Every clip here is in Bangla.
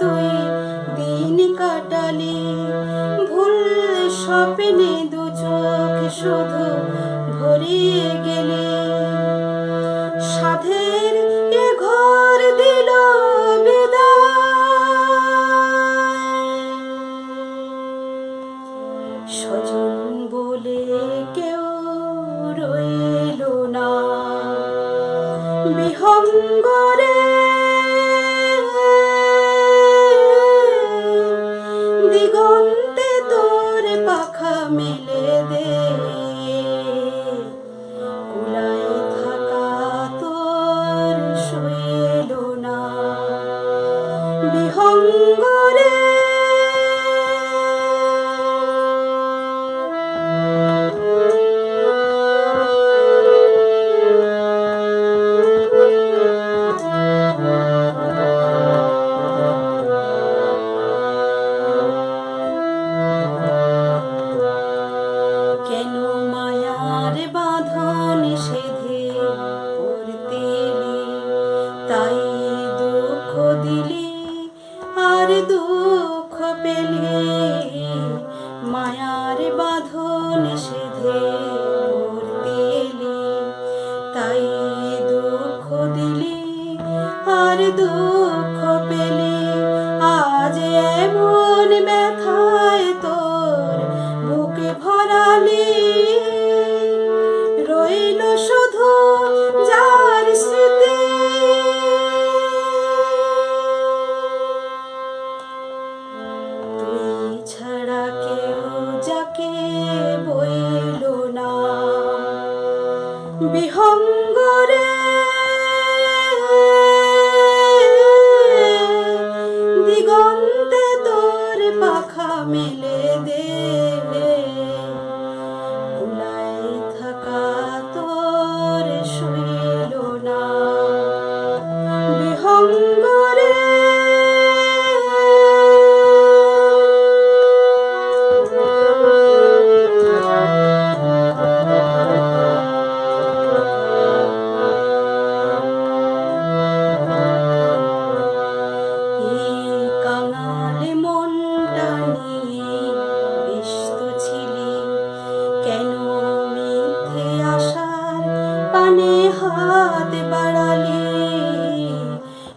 তুই দিন কাটালি। ভুল স্বপ্নে দু চোখ শুধু ভরিয়ে গেলি। সাধের এ ঘর দিল সজন বলে কেউ রইল না। বিহঙ্গ আমার বাঁধন সেধে। বিহঙ্গরে। দিগন্তে তোর পাখা মেলে দে। হাত বাড়ালি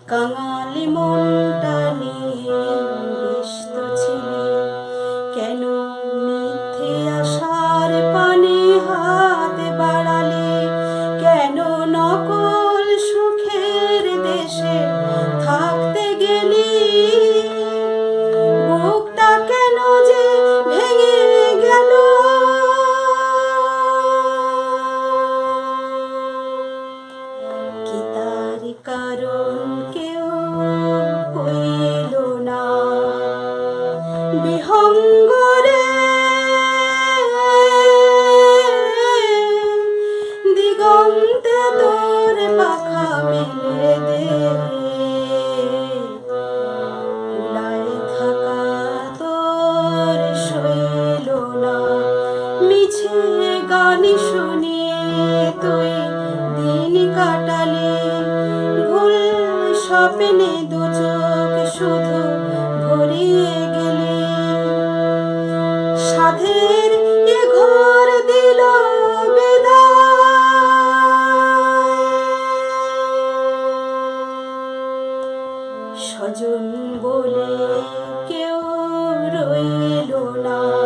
কাঙালি মন ആൾക്കാരോ স্বপ্নে দু শুধু ভরিয়ে গেলে। সাধের এ ঘর দিল স্বজন বলে কেউ রইল না।